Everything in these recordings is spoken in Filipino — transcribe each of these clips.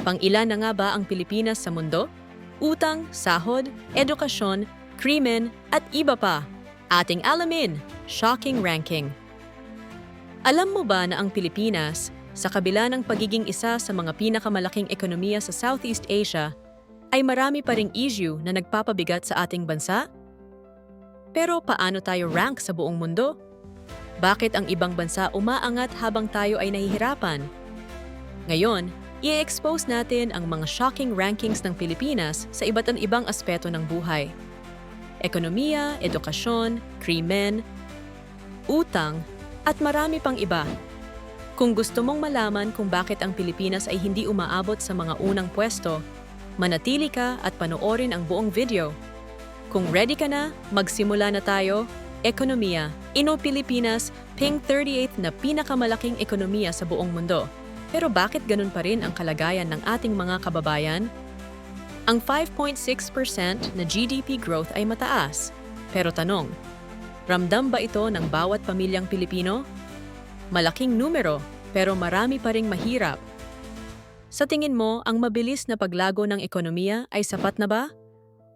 Pang-ilan na nga ba ang Pilipinas sa mundo? Utang, sahod, edukasyon, krimen, at iba pa. Ating alamin, shocking ranking. Alam mo ba na ang Pilipinas, sa kabila ng pagiging isa sa mga pinakamalaking ekonomiya sa Southeast Asia, ay marami pa ring issue na nagpapabigat sa ating bansa? Pero paano tayo rank sa buong mundo? Bakit ang ibang bansa umaangat habang tayo ay nahihirapan? Ngayon, i-expose natin ang mga shocking rankings ng Pilipinas sa iba't ibang aspeto ng buhay. Ekonomiya, edukasyon, krimen, utang, at marami pang iba. Kung gusto mong malaman kung bakit ang Pilipinas ay hindi umaabot sa mga unang pwesto, manatili ka at panoorin ang buong video. Kung ready ka na, magsimula na tayo. Ekonomiya. Ino Pilipinas, ping 38 na pinakamalaking ekonomiya sa buong mundo. Pero bakit ganun pa rin ang kalagayan ng ating mga kababayan? Ang 5.6% na GDP growth ay mataas. Pero tanong, ramdam ba ito ng bawat pamilyang Pilipino? Malaking numero, pero marami pa ring mahirap. Sa tingin mo, ang mabilis na paglago ng ekonomiya ay sapat na ba?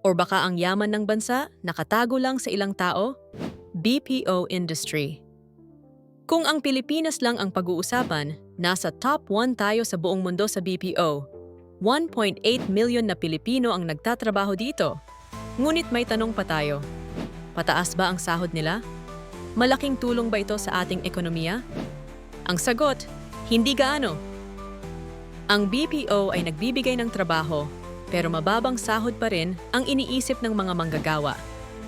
O baka ang yaman ng bansa nakatago lang sa ilang tao? BPO industry. Kung ang Pilipinas lang ang pag-uusapan, nasa top 1 tayo sa buong mundo sa BPO. 1.8 million na Pilipino ang nagtatrabaho dito. Ngunit may tanong pa tayo. Pataas ba ang sahod nila? Malaking tulong ba ito sa ating ekonomiya? Ang sagot, hindi gaano. Ang BPO ay nagbibigay ng trabaho, pero mababang sahod pa rin ang iniisip ng mga manggagawa.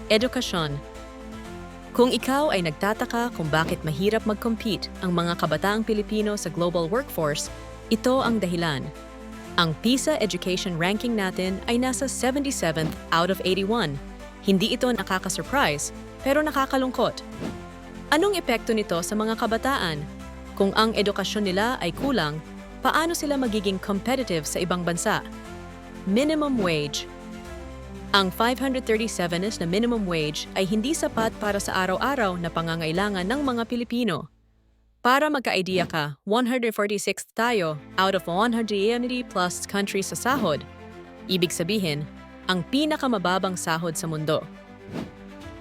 Edukasyon. Kung ikaw ay nagtataka kung bakit mahirap mag-compete ang mga kabataang Pilipino sa global workforce, ito ang dahilan. Ang PISA Education ranking natin ay nasa 77th out of 81. Hindi ito nakaka-surprise, pero nakakalungkot. Anong epekto nito sa mga kabataan? Kung ang edukasyon nila ay kulang, paano sila magiging competitive sa ibang bansa? Minimum wage. Ang 537 na minimum wage ay hindi sapat para sa araw-araw na pangangailangan ng mga Pilipino. Para magka-idea ka, 146th tayo out of 180 plus countries sa sahod. Ibig sabihin, ang pinakamababang sahod sa mundo.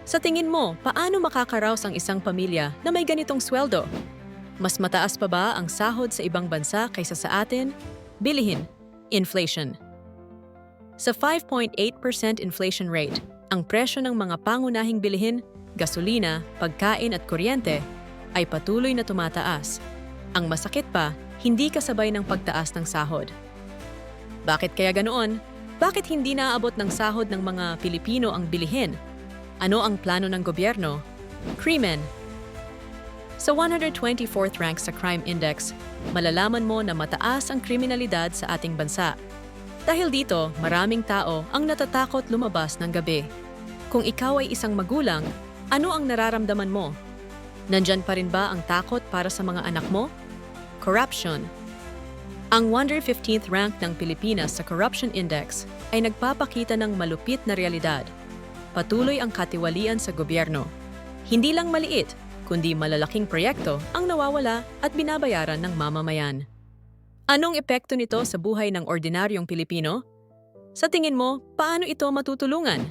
Sa tingin mo, paano makakaraos ang isang pamilya na may ganitong sweldo? Mas mataas pa ba ang sahod sa ibang bansa kaysa sa atin? Bilihin, inflation. Sa 5.8% inflation rate, ang presyo ng mga pangunahing bilihin, gasolina, pagkain at kuryente ay patuloy na tumataas. Ang masakit pa, hindi kasabay ng pagtaas ng sahod. Bakit kaya ganoon? Bakit hindi naaabot ng sahod ng mga Pilipino ang bilihin ano ang plano ng gobyerno? Krimen. Sa 124th rank sa Crime Index, malalaman mo na mataas ang kriminalidad sa ating bansa. Dahil dito, maraming tao ang natatakot lumabas ng gabi. Kung ikaw ay isang magulang, ano ang nararamdaman mo? Nandyan pa rin ba ang takot para sa mga anak mo? Corruption. Ang 115th rank ng Pilipinas sa Corruption Index ay nagpapakita ng malupit na realidad patuloy ang katiwalian sa gobyerno. Hindi lang maliit, kundi malalaking proyekto ang nawawala at binabayaran ng mamamayan. Anong epekto nito sa buhay ng ordinaryong Pilipino? Sa tingin mo, paano ito matutulungan?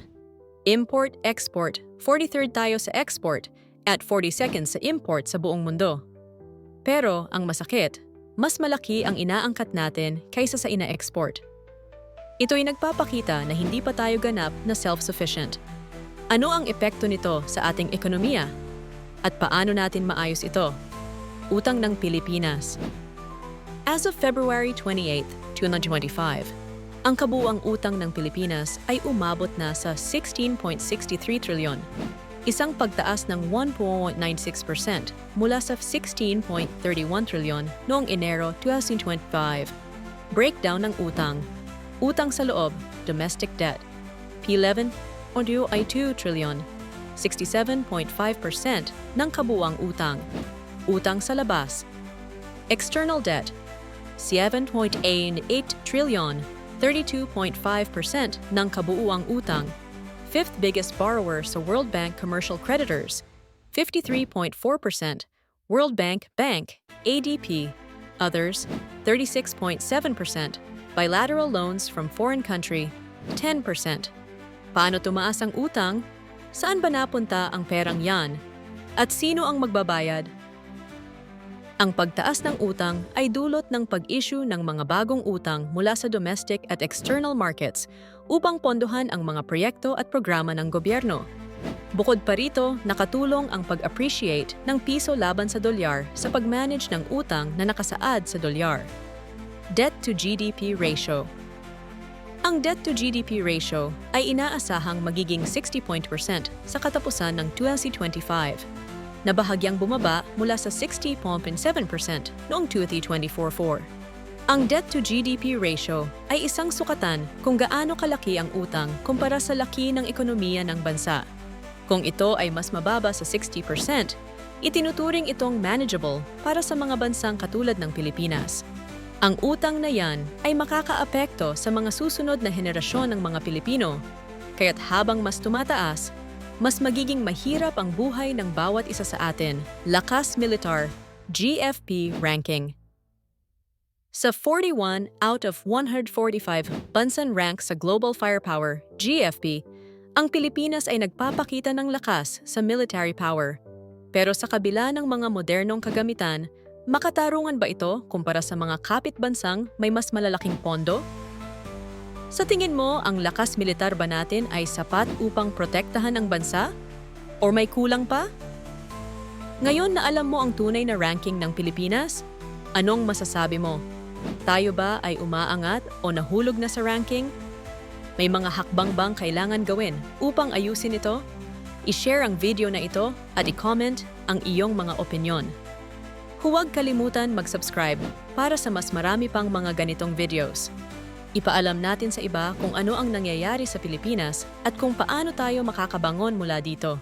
Import-export, 43rd tayo sa export at 42nd sa import sa buong mundo. Pero ang masakit, mas malaki ang inaangkat natin kaysa sa ina-export. Ito'y nagpapakita na hindi pa tayo ganap na self-sufficient. Ano ang epekto nito sa ating ekonomiya? At paano natin maayos ito? Utang ng Pilipinas As of February 28, 2025, ang kabuang utang ng Pilipinas ay umabot na sa 16.63 trilyon, isang pagtaas ng 1.96% mula sa 16.31 trilyon noong Enero 2025. Breakdown ng utang. Utang sa loob, domestic debt. P11 Onyo ay 2 trilyon, 67.5% ng kabuang utang. Utang sa labas. External debt, 7.88 trilyon, 32.5% ng kabuuang utang. Fifth biggest borrower sa World Bank commercial creditors, 53.4%. World Bank Bank, ADP. Others, 36.7%. Bilateral loans from foreign country, 10%. Paano tumaas ang utang? Saan ba napunta ang perang yan? At sino ang magbabayad? Ang pagtaas ng utang ay dulot ng pag-issue ng mga bagong utang mula sa domestic at external markets upang pondohan ang mga proyekto at programa ng gobyerno. Bukod pa rito, nakatulong ang pag-appreciate ng piso laban sa dolyar sa pag-manage ng utang na nakasaad sa dolyar. Debt to GDP ratio Ang debt to GDP ratio ay inaasahang magiging 60% sa katapusan ng 2025 na bahagyang bumaba mula sa 60.7% noong 2024-4. Ang debt to GDP ratio ay isang sukatan kung gaano kalaki ang utang kumpara sa laki ng ekonomiya ng bansa. Kung ito ay mas mababa sa 60%, itinuturing itong manageable para sa mga bansang katulad ng Pilipinas. Ang utang na yan ay makakaapekto sa mga susunod na henerasyon ng mga Pilipino, kaya't habang mas tumataas, mas magiging mahirap ang buhay ng bawat isa sa atin. Lakas Militar, GFP Ranking Sa 41 out of 145 bansan rank sa Global Firepower, GFP, ang Pilipinas ay nagpapakita ng lakas sa military power. Pero sa kabila ng mga modernong kagamitan, makatarungan ba ito kumpara sa mga kapit bansang may mas malalaking pondo? Sa tingin mo, ang lakas militar ba natin ay sapat upang protektahan ang bansa? Or may kulang pa? Ngayon na alam mo ang tunay na ranking ng Pilipinas, anong masasabi mo? Tayo ba ay umaangat o nahulog na sa ranking? May mga hakbang bang kailangan gawin upang ayusin ito? I-share ang video na ito at i-comment ang iyong mga opinyon. Huwag kalimutan mag-subscribe para sa mas marami pang mga ganitong videos. Ipaalam natin sa iba kung ano ang nangyayari sa Pilipinas at kung paano tayo makakabangon mula dito.